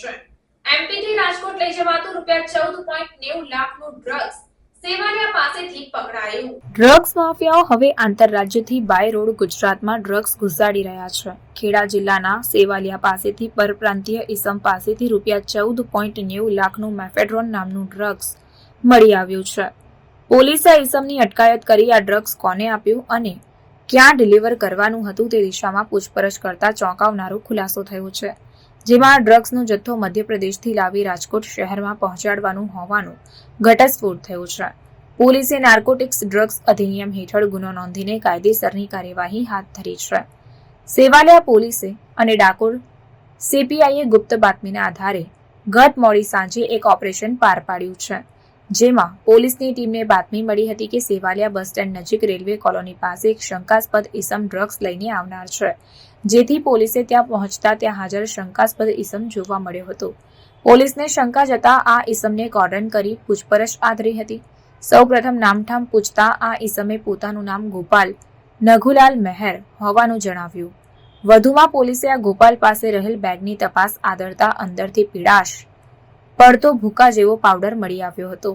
છે. એમપી થી રાજકોટ લઈ જવાતું રૂપિયા ચૌદ પોઈન્ટ નેવું લાખનું ડ્રગ્સ ડ્રગ્સ માફિયાઓ હવે આંતરરાજ્યથી બાય રોડ ગુજરાતમાં ડ્રગ્સ ઘુસાડી રહ્યા છે. ખેડા જિલ્લાના સેવાલિયા પાસેથી પરપ્રાંતીય ઇસમ પાસેથી રૂપિયા ચૌદ પોઈન્ટ નેવું લાખનું મેફેડ્રોન નામનું ડ્રગ્સ મળી આવ્યું છે. પોલીસે ઇસમની અટકાયત કરી આ ડ્રગ્સ કોને આપ્યું અને ક્યાં ડિલિવર કરવાનું હતું તે દિશામાં પૂછપરછ કરતા ચોંકાવનારો ખુલાસો થયો છે. જેમાં ડ્રગ્સનો જથ્થો મધ્યપ્રદેશથી લાવી રાજકોટ શહેરમાં પહોંચાડવાનું હોવાનું ઘટસ્ફોટ થયો છે. પોલીસે નાર્કોટિક્સ ડ્રગ્સ અધિનિયમ હેઠળ ગુનો નોંધીને કાયદેસરની કાર્યવાહી હાથ ધરી છે. સેવાલિયા પોલીસે અને ડાકોર સીપીઆઈએ ગુપ્ત બાતમીના આધારે ગત મોડી સાંજે એક ઓપરેશન પાર પાડ્યું છે. જેમાં પોલીસની ટીમને બાતમી મળી હતી કે સેવાલિયા બસ સ્ટેન્ડ નજીક રેલવે કોલોની પાસે એક શંકાસ્પદ ઇસમ ડ્રગ્સ લઈને આવનાર છે. જેથી પોલીસે ત્યાં પહોંચતા ત્યાં હાજર શંકાસ્પદ ઇસમ જોવા મળ્યો હતો. પોલીસને શંકા જતા આ ઇસમને કોર્ડન કરી પૂછપરછ આદરી હતી. સૌપ્રથમ નામઠામ પૂછતા આ ઇસમે પોતાનું નામ ગોપાલ નઘુલાલ મહેર હોવાનું જણાવ્યું. વધુમાં પોલીસે આ ગોપાલ પાસે રહેલ બેગની તપાસ આદરતા અંદરથી પીડાશ પડતો ભૂકા જેવો પાવડર મળી આવ્યો હતો.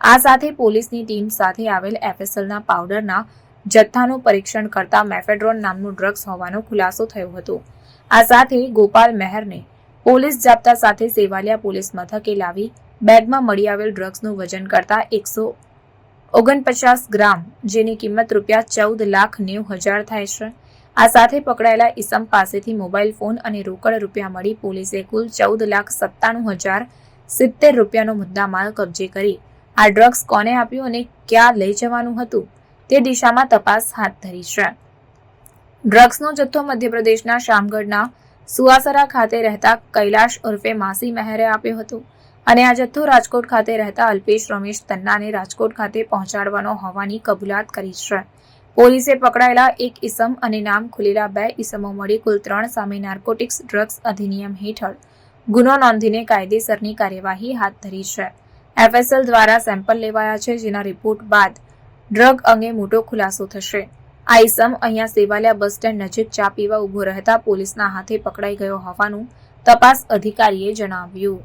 આ સાથે પોલીસની ટીમ સાથે આવેલ એફએસએલના પાવડરના જથ્થાનું પરીક્ષણ કરતા મેફેડ્રોન નામનું ડ્રગ્સ હોવાનો ખુલાસો થયો હતો. આ સાથે ગોપાલ મહેરને પોલીસ જાપ્તા સાથે સેવાલિયા પોલીસ મથકે લાવી બેગમાં મળી આવેલ ડ્રગ્સનું વજન કરતા એકસો ઓગણપચાસ ગ્રામ, જેની કિંમત રૂપિયા ચૌદ લાખ નેવું હજાર થાય છે. આ સાથે પકડાયેલા ઈસમ પાસેથી મોબાઈલ ફોન અને રોકડ રૂપિયા મળી પોલીસે કુલ ચૌદ લાખ સત્તાણું હજાર સિત્તેર રૂપિયાનો મુદ્દામાલ કબજે કરી. આ ડ્રગ્સ કોને આપ્યું અને ક્યાં લઈ જવાનું હતું? તે દિશામાં તપાસ હાથ ધરી છે. ડ્રગ્સનો જથ્થો મધ્યપ્રદેશના શામગઢના સુવાસરા ખાતે રહેતા કૈલાશ ઉર્ફે માસી મહેરે આપ્યો હતો અને આ જથ્થો રાજકોટ ખાતે રહેતા અલ્પેશ રમેશ તન્નાને રાજકોટ ખાતે પહોંચાડવાનો હોવાની કબૂલાત કરી છે. પોલીસે પકડાયેલા એક ઇસમ અને નામ ખુલેલા બે ઇસમો મળી કુલ ત્રણ સામે નાર્કોટિક્સ ડ્રગ્સ અધિનિયમ હેઠળ ગુનો નોંધીને કાયદેસરની કાર્યવાહી હાથ ધરી છે. એફએસએલ દ્વારા સેમ્પલ લેવાયા છે, જેના રિપોર્ટ બાદ ડ્રગ અંગે મોટો ખુલાસો થશે. આ ઇસમ અહીંયા સેવાલિયા બસ સ્ટેન્ડ નજીક ચા પીવા ઊભો રહેતા પોલીસના હાથે પકડાઈ ગયો હોવાનું તપાસ અધિકારીએ જણાવ્યું.